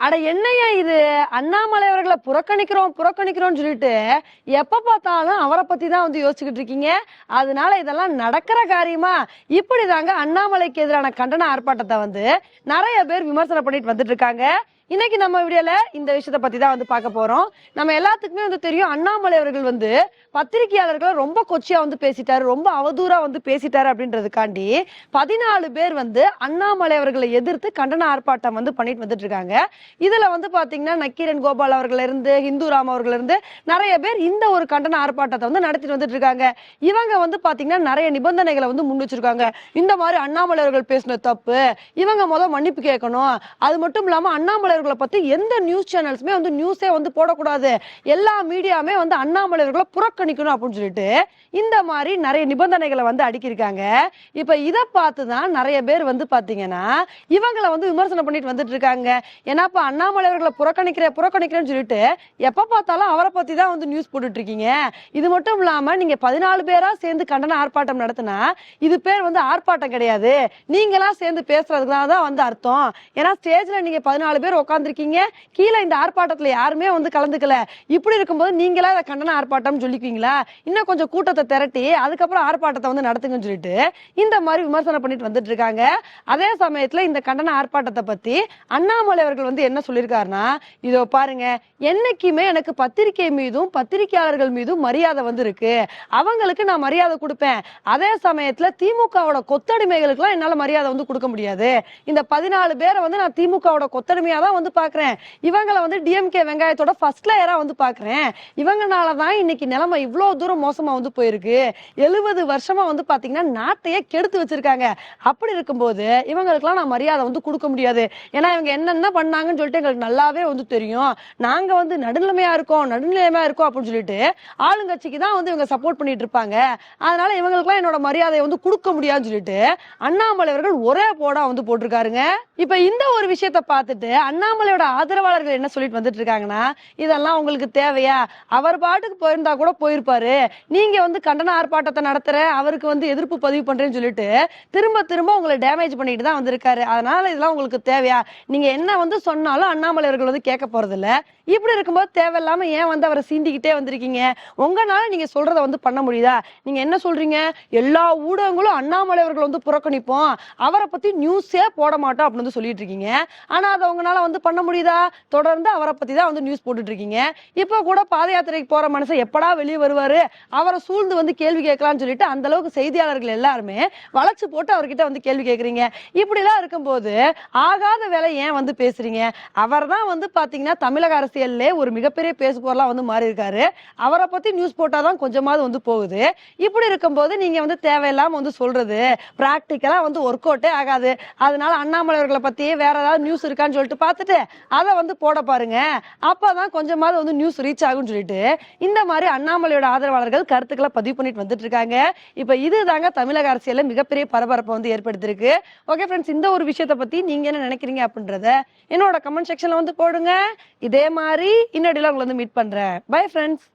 அட என்னய்யா இது? அண்ணாமலை அவர்களை புறக்கணிக்கிறோம் புறக்கணிக்கிறோம்னு சொல்லிட்டு எப்ப பார்த்தாலும் அவரை பத்தி தான் வந்து யோசிச்சுக்கிட்டு இருக்கீங்க? அதனால இதெல்லாம் நடக்கிற காரியமா? இப்படிதாங்க அண்ணாமலைக்கு எதிரான கண்டன ஆர்ப்பாட்டத்தை வந்து நிறைய பேர் விமர்சனம் பண்ணிட்டு வந்துட்டு இருக்காங்க. இன்னைக்கு நம்ம வீடியோல இந்த விஷயத்த பத்தி தான் வந்து பார்க்க போறோம். நம்ம எல்லாத்துக்குமே வந்து தெரியும் அண்ணாமலை அவர்கள் வந்து பத்திரிகையாளர்களை ரொம்ப கொச்சியா வந்து பேசிட்டாரு ரொம்ப அவதூறா வந்து பேசிட்டாரு அப்படின்றதுக்காண்டி பதினாலு பேர் வந்து அண்ணாமலை அவர்களை எதிர்த்து கண்டன ஆர்ப்பாட்டம் வந்து பண்ணிட்டு வந்துட்டு இருக்காங்க இதுல வந்து பாத்தீங்கன்னா நக்கீரன் கோபால் அவர்கள் இருந்து ஹிந்து ராம் அவர்கள் இருந்து நிறைய பேர் இந்த ஒரு கண்டன ஆர்ப்பாட்டத்தை வந்து நடத்திட்டு வந்துட்டு இருக்காங்க இவங்க வந்து பாத்தீங்கன்னா நிறைய நிபந்தனைகளை வந்து முன் வச்சிருக்காங்க. இந்த மாதிரி அண்ணாமலை அவர்கள் பேசின தப்பு இவங்க முதல் மன்னிப்பு கேட்கணும். அது மட்டும் இல்லாம அண்ணாமலை அண்ணாமலையர்களை பத்தி எந்த நியூஸ் சேனல்ஸுமே வந்து நியூஸே வந்து போடக்கூடாது. எல்லா மீடியாமே வந்து அண்ணாமலையர்களை புறக்கணிக்கணும் அப்படின்னு சொல்லிட்டு இந்த மாதிரி நிறைய நிபந்தனைகளை வந்து அடுக்கியிருக்காங்க. இப்ப இதை பார்த்து தான் நிறைய பேர் வந்து பாத்தீங்கன்னா இவங்களை வந்து விமர்சனம் பண்ணிட்டு வந்துட்டு இருக்காங்க. ஏன்னாப்பா அண்ணாமலை அவர்களை புறக்கணிக்கிற புறக்கணிக்கிறேன்னு சொல்லிட்டு எப்ப பார்த்தாலும் அவரை பத்தி தான் வந்து நியூஸ் போட்டுட்டு இருக்கீங்க. இது மட்டும் இல்லாம நீங்க பதினாலு பேரா சேர்ந்து கண்டன ஆர்ப்பாட்டம் நடத்தினா இது பேர் வந்து ஆர்ப்பாட்டம் கிடையாது. நீங்களா சேர்ந்து பேசுறதுக்கு தான் வந்து அர்த்தம். ஏன்னா ஸ்டேஜ்ல நீங்க பதினாலு பேர் உட்காந்துருக்கீங்க கீழே இந்த ஆர்ப்பாட்டத்தில் யாருமே வந்து கலந்துக்கல. இப்படி இருக்கும்போது நீங்களா அதை கண்டன ஆர்ப்பாட்டம் சொல்லிக்குவீங்களா? இன்னும் கொஞ்சம் கூட்டத்தை திரட்டி அதுக்கப்புறம் ஆர்ப்பாட்டத்தை வந்து நடத்துங்கன்னு சொல்லிட்டு இந்த மாதிரி விமர்சனம் பண்ணிட்டு வந்துட்டு இருக்காங்க. அதே சமயத்தில் இந்த கண்டன ஆர்ப்பாட்டத்தை பத்தி அண்ணாமலை அவர்கள் வந்து என்ன சொல்லியிருக்காருன்னா இதோ பாருங்க என்னைக்குமே எனக்கு பத்திரிகை மீதும் பத்திரிகையாளர்கள் மீதும் மரியாதை வந்து இருக்கு அவங்களுக்கு நான் மரியாதை கொடுப்பேன். அதே சமயத்துல திமுகவோட கொத்தடிமைகளுக்குலாம் என்னால மரியாதை வந்து கொடுக்க முடியாது. இந்த பதினாலு பேரை வந்து நான் திமுகவோட கொத்தடிமையா தான் வந்து பாக்குறேன். இவங்களை வந்து டிஎம்கே வெங்காயத்தோட ஃபர்ஸ்ட் லேயரா வந்து பாக்குறேன். இவங்கனால தான் இன்னைக்கு நிலைமை இவ்வளவு தூரம் மோசமா வந்து போயிருக்கு. எழுபது வருஷமா வந்து பாத்தீங்கன்னா நாட்டையே கெடுத்து வச்சிருக்காங்க. அப்படி இருக்கும்போது இவங்களுக்குலாம் நான் மரியாதை வந்து கொடுக்க முடியாது. ஏன்னா இவங்க என்னென்ன பண்ணாங்கன்னு சொல்லிட்டு எங்களுக்கு நல்லாவே வந்து தெரியும். நாங்க வந்து நடுநிலைமையா இருக்கோம் நடுநிலைமையா இருக்கோம் அப்படின்னு சொல்லிட்டு ஆளுங்கட்சிக்கு தான் வந்து இவங்க சப்போர்ட் பண்ணிட்டு இருப்பாங்க. அதனால இவங்களுக்குலாம் என்னோட மரியாதையை வந்து கொடுக்க முடியாதுன்னு சொல்லிட்டு அண்ணாமலை அவர்கள் ஒரே போடா வந்து போட்டிருக்காருங்க. இப்ப இந்த ஒரு விஷயத்த பார்த்துட்டு அண்ணாமலையோட ஆதரவாளர்கள் என்ன சொல்லிட்டு வந்துட்டு இருக்காங்கன்னா இதெல்லாம் உங்களுக்கு தேவையா? அவர் பாட்டுக்கு போயிருந்தா கூட போயிருப்பாரு. நீங்க வந்து கண்டன ஆர்ப்பாட்டத்தை நடத்துற அவருக்கு வந்து எதிர்ப்பு பதிவு பண்றேன்னு சொல்லிட்டு திரும்ப திரும்ப உங்களை டேமேஜ் பண்ணிட்டு தான் வந்திருக்காரு. அதனால இதெல்லாம் உங்களுக்கு தேவையா? நீங்க என்ன வந்து சொன்னாலும் அண்ணாமலை அவர்கள் வந்து கேட்க போறது இல்ல இப்படி இருக்கும்போது தேவையில்லாம ஏன் வந்து அவரை சீண்டிக்கிட்டே வந்திருக்கீங்க? உங்களால நீங்க சொல்றத வந்து பண்ண முடியுதா? நீங்க என்ன சொல்றீங்க? எல்லா ஊடகங்களும் அண்ணாமலை அவர்கள் வந்து புறக்கணிப்போம். அவரை பத்தி நியூஸே போட மாட்டோம் அப்படின்னு வந்து சொல்லிட்டு இருக்கீங்க. ஆனா அதை உங்களால வந்து வந்து பண்ண முடியுதா? தொடர்ந்து அவரை பத்தி தான் வந்து நியூஸ் போட்டுட்டு இருக்கீங்க இப்போ கூட பாத யாத்திரைக்கு போற மனுஷன் எப்படா வெளியே வருவாரு? அவரை சூழ்ந்து வந்து கேள்வி கேட்கலாம்னு சொல்லிட்டு அந்த அளவுக்கு செய்தியாளர்கள் எல்லாருமே வளைச்சு போட்டு அவர்கிட்ட வந்து கேள்வி கேட்கறீங்க. இப்படி எல்லாம் இருக்கும்போது ஆகாத வேலை ஏன் வந்து பேசுறீங்க? அவர் தான் வந்து பாத்தீங்கன்னா தமிழக அரசியல்ல ஒரு மிகப்பெரிய பேசுபொருளா வந்து மாறி இருக்காரு அவரை பத்தி நியூஸ் போட்டாதான் கொஞ்சமாவது வந்து போகுது. இப்படி இருக்கும்போது நீங்க வந்து தேவையில்லாம வந்து சொல்றது பிராக்டிக்கலா வந்து ஒர்க் அவுட்டே ஆகாது. அதனால அண்ணாமலை அவர்களை பத்தி வேற ஏதாவது நியூஸ் இருக்கான்னு சொல்லிட்டு பார்த்து பார்த்துட்டு அதை வந்து போட பாருங்க. அப்பதான் கொஞ்சமாவது வந்து நியூஸ் ரீச் ஆகும்னு சொல்லிட்டு இந்த மாதிரி அண்ணாமலையோட ஆதரவாளர்கள் கருத்துக்களை பதிவு பண்ணிட்டு வந்துட்டு இருக்காங்க இப்ப இதுதாங்க தமிழக அரசியல மிகப்பெரிய பரபரப்பை வந்து ஏற்படுத்தியிருக்கு. ஓகே ஃப்ரெண்ட்ஸ் இந்த ஒரு விஷயத்தை பத்தி நீங்க என்ன நினைக்கிறீங்க அப்படின்றத என்னோட கமெண்ட் செக்ஷன்ல வந்து போடுங்க. இதே மாதிரி இன்னடில உங்களை வந்து மீட் பண்றேன். Bye friends